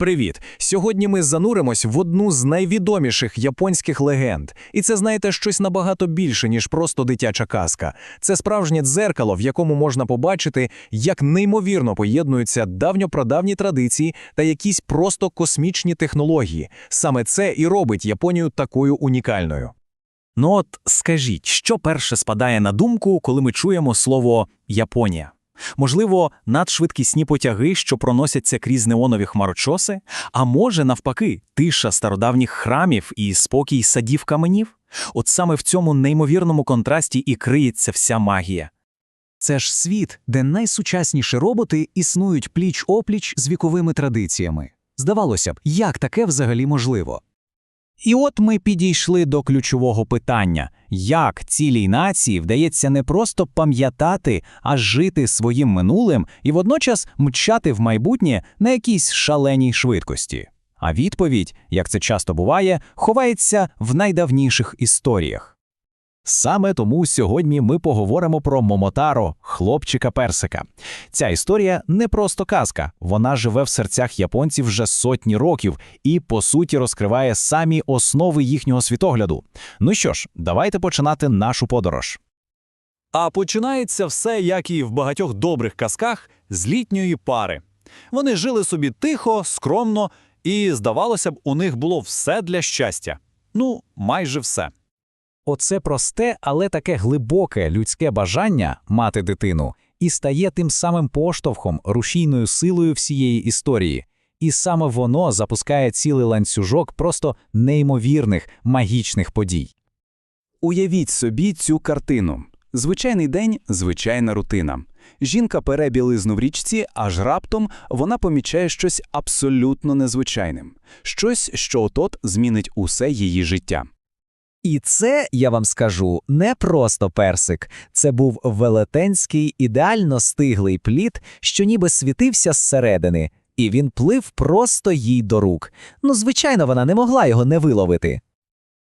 Привіт! Сьогодні ми зануримось в одну з найвідоміших японських легенд. І це, знаєте, щось набагато більше, ніж просто дитяча казка. Це справжнє дзеркало, в якому можна побачити, як неймовірно поєднуються давньопрадавні традиції та якісь просто космічні технології. Саме це і робить Японію такою унікальною. Ну от скажіть, що перше спадає на думку, коли ми чуємо слово Японія? Можливо, надшвидкісні потяги, що проносяться крізь неонові хмарочоси, а може, навпаки, тиша стародавніх храмів і спокій садів каменів? От саме в цьому неймовірному контрасті і криється вся магія. Це ж світ, де найсучасніші роботи існують пліч-опліч з віковими традиціями. Здавалося б, як таке взагалі можливо? І от ми підійшли до ключового питання: як цілій нації вдається не просто пам'ятати, а жити своїм минулим і водночас мчати в майбутнє на якійсь шаленій швидкості. А відповідь, як це часто буває, ховається в найдавніших історіях. Саме тому сьогодні ми поговоримо про Момотаро, хлопчика персика. Ця історія не просто казка, вона живе в серцях японців вже сотні років і, по суті, розкриває самі основи їхнього світогляду. Ну що ж, давайте починати нашу подорож. А починається все, як і в багатьох добрих казках, з літньої пари. Вони жили собі тихо, скромно, і, здавалося б, у них було все для щастя. Ну, майже все. Оце просте, але таке глибоке людське бажання мати дитину і стає тим самим поштовхом, рушійною силою всієї історії. І саме воно запускає цілий ланцюжок просто неймовірних магічних подій. Уявіть собі цю картину. Звичайний день звичайна рутина. Жінка пере білизну в річці, аж раптом вона помічає щось абсолютно незвичайним, щось, що отот змінить усе її життя. І це, я вам скажу, не просто персик. Це був велетенський, ідеально стиглий плід, що ніби світився зсередини, і він плив просто їй до рук. Ну, звичайно, вона не могла його не виловити.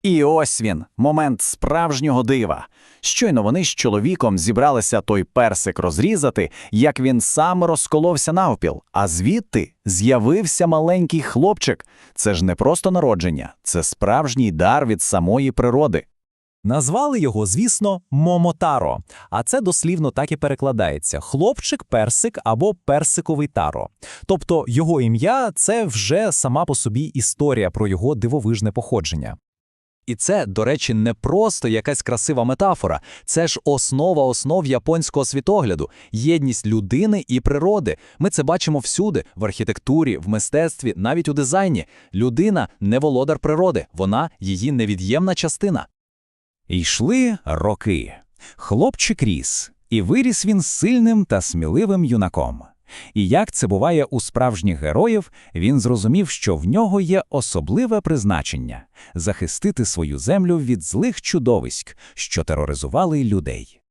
І ось він, момент справжнього дива. Щойно вони з чоловіком зібралися той персик розрізати, як він сам розколовся навпіл, а звідти з'явився маленький хлопчик. Це ж не просто народження, це справжній дар від самої природи. Назвали його, звісно, Момотаро, а це дослівно так і перекладається: хлопчик-персик або персиковий таро. Тобто його ім'я це вже сама по собі історія про його дивовижне походження. І це, до речі, не просто якась красива метафора, це ж основа основ японського світогляду, єдність людини і природи. Ми це бачимо всюди: в архітектурі, в мистецтві, навіть у дизайні. Людина не володар природи, вона її невід'ємна частина. І йшли роки. Хлопчик ріс, і виріс він сильним та сміливим юнаком. І як це буває у справжніх героїв, він зрозумів, що в нього є особливе призначення захистити свою землю від злих чудовиськ, що тероризували людей.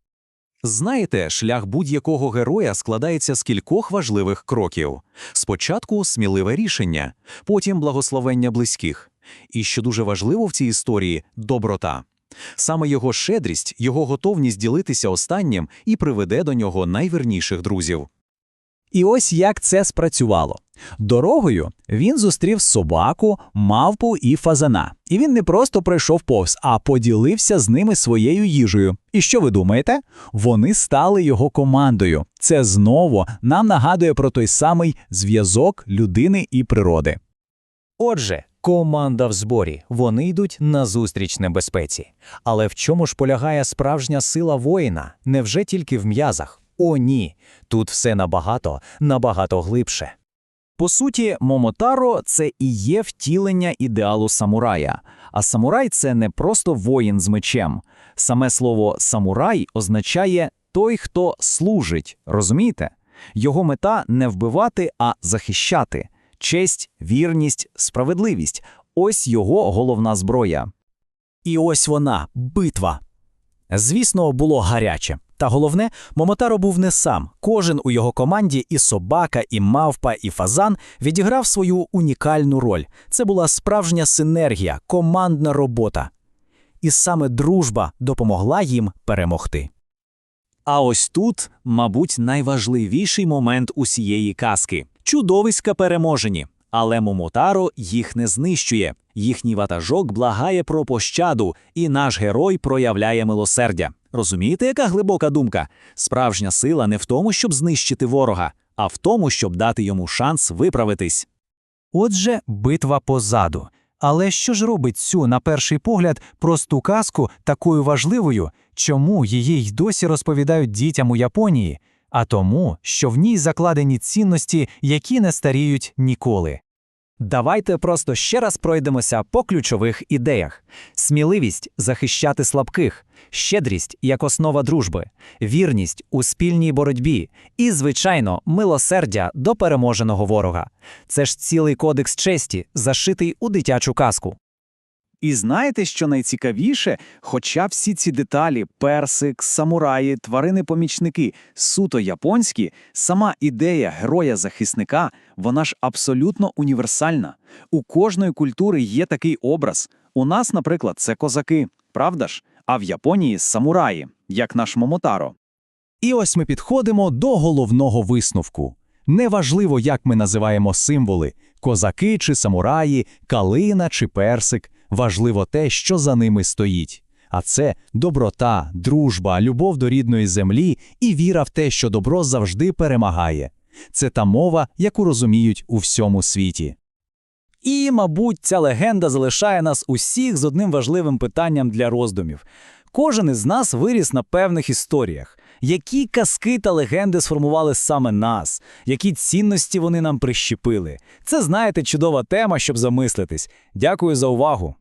Знаєте, шлях будь-якого героя складається з кількох важливих кроків: спочатку сміливе рішення, потім благословення близьких. І що дуже важливо в цій історії доброта. Саме його щедрість, його готовність ділитися останнім і приведе до нього найверніших друзів. І ось як це спрацювало. Дорогою він зустрів собаку, мавпу і фазана. І він не просто пройшов повз, а поділився з ними своєю їжею. І що ви думаєте? Вони стали його командою. Це знову нам нагадує про той самий зв'язок людини і природи. Отже, команда в зборі. Вони йдуть назустріч небезпеці. Але в чому ж полягає справжня сила воїна? Невже тільки в м'язах? О, ні, тут все набагато, набагато глибше. По суті, Момотаро це і є втілення ідеалу самурая. А самурай це не просто воїн з мечем. Саме слово самурай означає той, хто служить, розумієте? Його мета не вбивати, а захищати. Честь, вірність, справедливість ось його головна зброя. І ось вона битва. Звісно, було гаряче. Та головне, Момотаро був не сам. Кожен у його команді, і собака, і мавпа, і фазан відіграв свою унікальну роль. Це була справжня синергія, командна робота. І саме дружба допомогла їм перемогти. А ось тут, мабуть, найважливіший момент усієї казки чудовиська переможені. Але Момотаро їх не знищує. Їхній ватажок благає про пощаду, і наш герой проявляє милосердя. Розумієте, яка глибока думка? Справжня сила не в тому, щоб знищити ворога, а в тому, щоб дати йому шанс виправитись. Отже, битва позаду. Але що ж робить цю, на перший погляд, просту казку такою важливою, чому її й досі розповідають дітям у Японії? А тому, що в ній закладені цінності, які не старіють ніколи. Давайте просто ще раз пройдемося по ключових ідеях: сміливість захищати слабких, щедрість як основа дружби, вірність у спільній боротьбі і, звичайно, милосердя до переможеного ворога. Це ж цілий кодекс честі, зашитий у дитячу казку. І знаєте, що найцікавіше? Хоча всі ці деталі персик, самураї, тварини-помічники суто японські, сама ідея героя-захисника, вона ж абсолютно універсальна. У кожної культури є такий образ. У нас, наприклад, це козаки, правда ж? А в Японії самураї, як наш Момотаро. І ось ми підходимо до головного висновку. Неважливо, як ми називаємо символи козаки чи самураї, калина чи персик. Важливо те, що за ними стоїть. А це доброта, дружба, любов до рідної землі і віра в те, що добро завжди перемагає. Це та мова, яку розуміють у всьому світі. І, мабуть, ця легенда залишає нас усіх з одним важливим питанням для роздумів. Кожен із нас виріс на певних історіях. Які казки та легенди сформували саме нас, які цінності вони нам прищепили? Це, знаєте, чудова тема, щоб замислитись. Дякую за увагу.